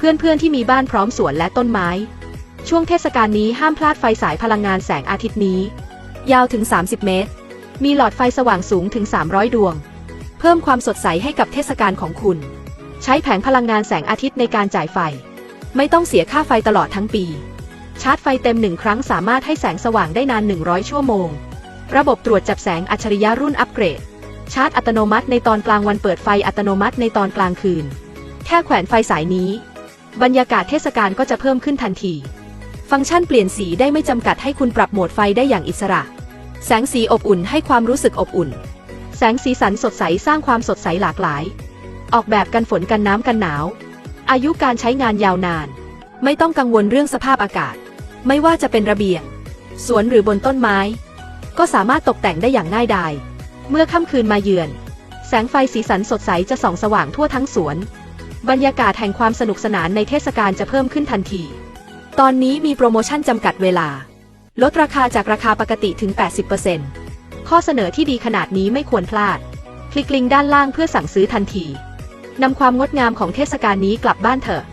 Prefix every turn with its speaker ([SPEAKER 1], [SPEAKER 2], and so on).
[SPEAKER 1] เพื่อนๆที่มีบ้านพร้อมสวนและต้นไม้ ช่วงเทศกาลนี้ห้ามพลาดไฟสายพลังงานแสงอาทิตย์นี้ ยาวถึง 30 เมตร มีหลอดไฟสว่างสูงถึง 300 ดวง เพิ่มความสดใสให้กับเทศกาลของคุณ ใช้แผงพลังงานแสงอาทิตย์ในการจ่ายไฟ ไม่ต้องเสียค่าไฟตลอดทั้งปี ชาร์จไฟเต็มหนึ่งครั้งสามารถให้แสงสว่างได้นาน 100 ชั่วโมง ระบบตรวจจับแสงอัจฉริยะรุ่นอัปเกรด ชาร์จอัตโนมัติในตอนกลางวันเปิดไฟอัตโนมัติในตอนกลางคืน แค่แขวนไฟสายนี้ บรรยากาศเทศกาลก็จะเพิ่มขึ้นทันที ฟังก์ชันเปลี่ยนสีได้ไม่จำกัดให้คุณปรับโหมดไฟได้อย่างอิสระ แสงสีอบอุ่นให้ความรู้สึกอบอุ่น แสงสีสันสดใสสร้างความสดใสหลากหลาย ออกแบบกันฝนกันน้ำกันหนาว อายุการใช้งานยาวนาน ไม่ต้องกังวลเรื่องสภาพอากาศ ไม่ว่าจะเป็นระเบียง สวนหรือบนต้นไม้ ก็สามารถตกแต่งได้อย่างง่ายดาย เมื่อค่ำคืนมาเยือน แสงไฟสีสันสดใสจะส่องสว่างทั่วทั้งสวน บรรยากาศแห่งความสนุกสนานในเทศกาลจะเพิ่มขึ้นทันที ตอนนี้มีโปรโมชั่นจำกัดเวลา ลดราคาจากราคาปกติถึง 80%ข้อเสนอที่ดีขนาดนี้ไม่ควรพลาด คลิกลิงก์ด้านล่างเพื่อสั่งซื้อทันทีนำความงดงามของเทศกาลนี้กลับบ้านเถอะ